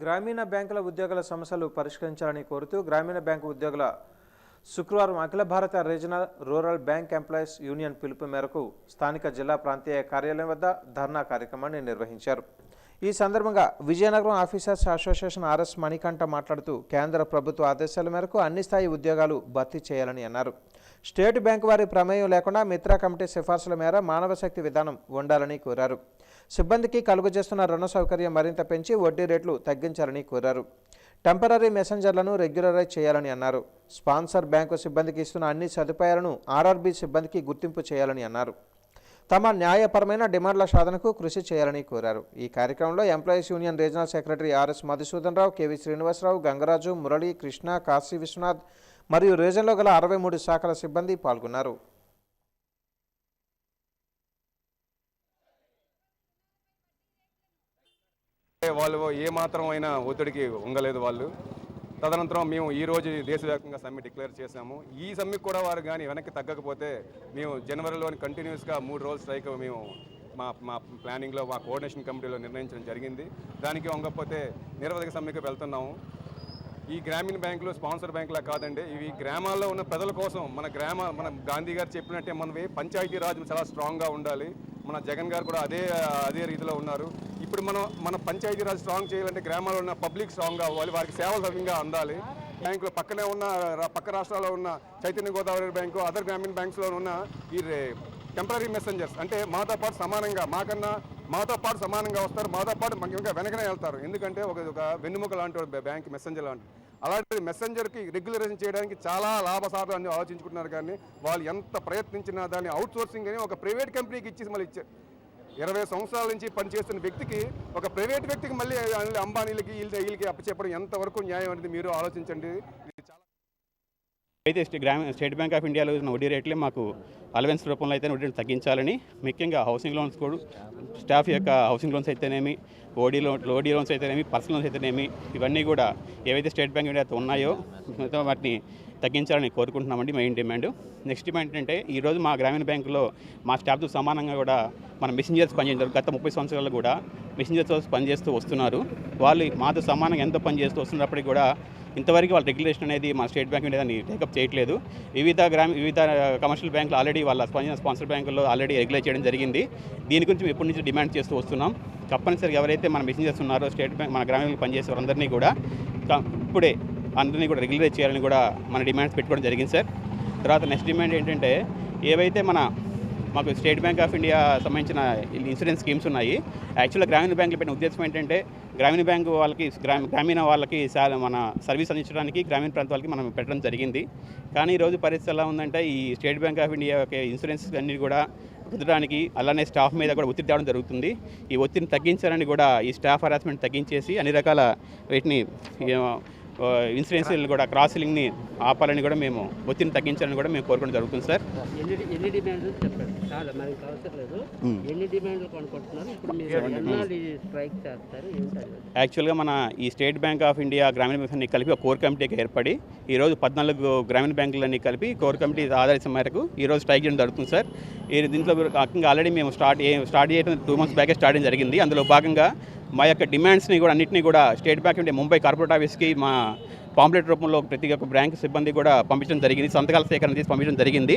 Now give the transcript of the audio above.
గ్రామీణ బ్యాంకుల ఉద్యోగుల సమస్యలు పరిష్కరించాలని కోరుతూ గ్రామీణ బ్యాంకు ఉద్యోగుల శుక్రవారం అఖిల భారత regional rural bank employees union పిలుపు మేరకు స్థానిక జిల్లా ప్రాంతీయ కార్యాలయం వద్ద ధర్నా కార్యక్రమాన్ని నిర్వహించారు. ఈ సందర్భంగా Vizianagaram officers association RS Manikanta మాట్లాడుతూ కేంద్ర ప్రభుత్వ ఆదేశాల మేరకు అన్ని స్థాయి ఉద్యోగాలు భర్తీ చేయాలని అన్నారు. స్టేట్ బ్యాంకు వారి ప్రమేయం లేకుండా మిత్రా కమిటీ సిఫార్సుల మేర మానవ శక్తి విధానం ఉండాలని కోరారు. సిబ్బందికి కలుగజేస్తున్న రుణ సౌకర్యం మరింత పెంచి వడ్డీ రేట్లు తగ్గించాలని కోరారు. టెంపరీ మెసెంజర్లను రెగ్యులరైజ్ చేయాలని అన్నారు. స్పాన్సర్ బ్యాంకు సిబ్బందికి ఇస్తున్న అన్ని సదుపాయాలను ఆర్ఆర్బీ సిబ్బందికి గుర్తింపు చేయాలని అన్నారు. తమ న్యాయపరమైన డిమాండ్ల సాధనకు కృషి చేయాలని కోరారు. ఈ కార్యక్రమంలో employees union regional secretary RS Madhusudan Rao KV Srinivasarao Gangaraju Murali Krishna Kashi Vishwanath మరియు రీజన్లో గల అరవై మూడు శాఖల సిబ్బంది పాల్గొన్నారు. వాళ్ళు ఏ మాత్రం అయినా ఒత్తిడికి ఉంగలేదు వాళ్ళు. తదనంతరం మేము ఈరోజు దేశవ్యాప్తంగా సమ్మె డిక్లేర్ చేశాము. ఈ సమ్మెకి కూడా వారు కానీ వెనక్కి తగ్గకపోతే మేము జనవరిలోని కంటిన్యూస్గా మూడు రోజులు స్ట్రైక్ మేము మా మా ప్లానింగ్లో మా కోఆర్డినేషన్ కమిటీలో నిర్ణయించడం జరిగింది. దానికి వంగకపోతే నిరవధిక సమ్మెకు వెళ్తున్నాము. ఈ గ్రామీణ బ్యాంకులు స్పాన్సర్ బ్యాంకులా కాదండి ఇవి గ్రామాల్లో ఉన్న ప్రజల కోసం మన గ్రామ మన గాంధీ గారు చెప్పినట్టే మనవి పంచాయతీ రాజ్ చాలా స్ట్రాంగ్గా ఉండాలి. మన జగన్ గారు కూడా అదే అదే రీతిలో ఉన్నారు. ఇప్పుడు మనం మన పంచాయతీరాజ్ స్ట్రాంగ్ చేయాలంటే గ్రామాల్లో ఉన్న పబ్లిక్ స్ట్రాంగ్ అవ్వాలి వారికి సేవలు సవ్యంగా అందాలి. బ్యాంకులు పక్కనే ఉన్న పక్క రాష్ట్రాల్లో ఉన్న చైతన్య గోదావరి బ్యాంకు అదర్ గ్రామీణ బ్యాంక్స్లో ఉన్న ఈ టెంపరీ మెసెంజర్స్ అంటే మాతో పాటు సమానంగా మాకన్నా మాతో పాటు సమానంగా వస్తారు మాతో పాటు ఇంకా వెనకనే వెళ్తారు. ఎందుకంటే ఒక వెన్నుముక లాంటి బ్యాంక్ మెసెంజర్ లాంటి. అలాంటి మెసెంజర్కి రెగ్యులరేషన్ చేయడానికి చాలా లాభసార్లు అన్ని ఆలోచించుకుంటున్నారు కానీ వాళ్ళు ఎంత ప్రయత్నించినా దాన్ని అవుట్సోర్సింగ్ అని ఒక ప్రైవేట్ కంపెనీకి ఇచ్చి మళ్ళీ ఇచ్చారు ఇరవై సంవత్సరాల నుంచి పనిచేస్తున్న వ్యక్తికి ఒక ప్రైవేట్ వ్యక్తికి మళ్ళీ అంబానీలకి వీళ్ళకి వీళ్ళకి అప్పచెప్పడం ఎంతవరకు న్యాయం అనేది మీరు ఆలోచించండి. అయితే గ్రామ గ్రామీణ స్టేట్ బ్యాంక్ ఆఫ్ ఇండియాలో ఉన్న వడ్డీ రేట్లే మాకు అలవెన్స్ రూపంలో అయితే వడ్డీ తగ్గించాలని ముఖ్యంగా హౌసింగ్ లోన్స్ కూడా స్టాఫ్ యొక్క హౌసింగ్ లోన్స్ అయితేనేమి ఓడీ లోన్ ఓడీ లోన్స్ అయితేనేమి పర్సనల్ లోన్స్ అయితేనేమి ఇవన్నీ కూడా ఏవైతే స్టేట్ బ్యాంక్ ఇండియా ఉన్నాయో వాటిని తగ్గించాలని కోరుకుంటున్నామండి మెయిన్ డిమాండ్. నెక్స్ట్ డిమాండ్ ఏంటంటే ఈరోజు మా గ్రామీణ బ్యాంకులో మా స్టాఫ్తో సమానంగా కూడా మన మెసెంజర్స్ పనిచేస్తారు గత ముప్పై సంవత్సరాలు కూడా మెసెంజర్స్ పనిచేస్తూ వస్తున్నారు. వాళ్ళు మాతో సమానంగా ఎంతో పనిచేస్తూ వస్తున్నప్పటికీ కూడా ఇంతవరకు వాళ్ళ రెగ్యులేషన్ అనేది మా స్టేట్ బ్యాంక్ అనేది దాన్ని టేకప్ చేయట్లేదు. వివిధ గ్రామ వివిధ కమర్షియల్ బ్యాంకులు ఆల్రెడీ వాళ్ళ స్పాన్సర్ స్పాన్సర్ బ్యాంకుల్లో ఆల్రెడీ రెగ్యులేట్ చేయడం జరిగింది. దీని గురించి మేము ఎప్పటి నుంచి డిమాండ్ చేస్తూ వస్తున్నాం. తప్పనిసరిగా ఎవరైతే మన మెసెంజర్స్ ఉన్నారో స్టేట్ బ్యాంక్ మన గ్రామీణ పనిచేసే వారందరినీ కూడా ఇప్పుడే అందరినీ కూడా రెగ్యులేట్ చేయాలని కూడా మన డిమాండ్స్ పెట్టుకోవడం జరిగింది సార్. తర్వాత నెక్స్ట్ డిమాండ్ ఏంటంటే ఏవైతే మన మాకు స్టేట్ బ్యాంక్ ఆఫ్ ఇండియా సంబంధించిన ఇన్సూరెన్స్ స్కీమ్స్ ఉన్నాయి యాక్చువల్గా గ్రామీణ బ్యాంకులు పెట్టిన ఉద్దేశం ఏంటంటే గ్రామీణ బ్యాంకు వాళ్ళకి గ్రామీణ వాళ్ళకి మన సర్వీస్ అందించడానికి గ్రామీణ ప్రాంత వాళ్ళకి మనం పెట్టడం జరిగింది. కానీ ఈరోజు పరిస్థితి ఎలా ఉందంటే ఈ స్టేట్ బ్యాంక్ ఆఫ్ ఇండియా యొక్క ఇన్సూరెన్స్ అన్ని కూడా కుదరడానికి అలానే స్టాఫ్ మీద కూడా ఒత్తిడి తేవడం జరుగుతుంది. ఈ ఒత్తిడిని తగ్గించాలని కూడా ఈ స్టాఫ్ హరాస్మెంట్ తగ్గించేసి అన్ని రకాల వీటిని ఇన్సూరెన్స్ కూడా క్రాస్ లింక్ని ఆపాలని కూడా మేము ఒత్తిడిని తగ్గించాలని కూడా మేము కోరుకోవడం జరుగుతుంది సార్. యాక్చువల్గా మన ఈ స్టేట్ బ్యాంక్ ఆఫ్ ఇండియా గ్రామీణ బ్యాంక్ అన్ని కలిపి ఒక కోర్ కమిటీకి ఏర్పడి ఈరోజు పద్నాలుగు గ్రామీణ బ్యాంకులన్నీ కలిపి కోర్ కమిటీ ఆధారిత మేరకు ఈరోజు స్ట్రైక్ చేయడం జరుగుతుంది సార్. ఈ దీంట్లో ఆల్రెడీ మేము స్టార్ట్ స్టార్ట్ చేయడం టూ మంత్స్ బ్యాకే స్టార్ట్ జరిగింది. అందులో భాగంగా మా యొక్క డిమాండ్స్ని కూడా అన్నింటినీ కూడా State Bank of Mumbai corporate ఆఫీస్కి మా పాంప్లెట్ రూపంలో ప్రతి ఒక్క బ్యాంక్ సిబ్బంది కూడా పంపించడం జరిగింది సంతకాల సేకరణ చేసి పంపించడం జరిగింది.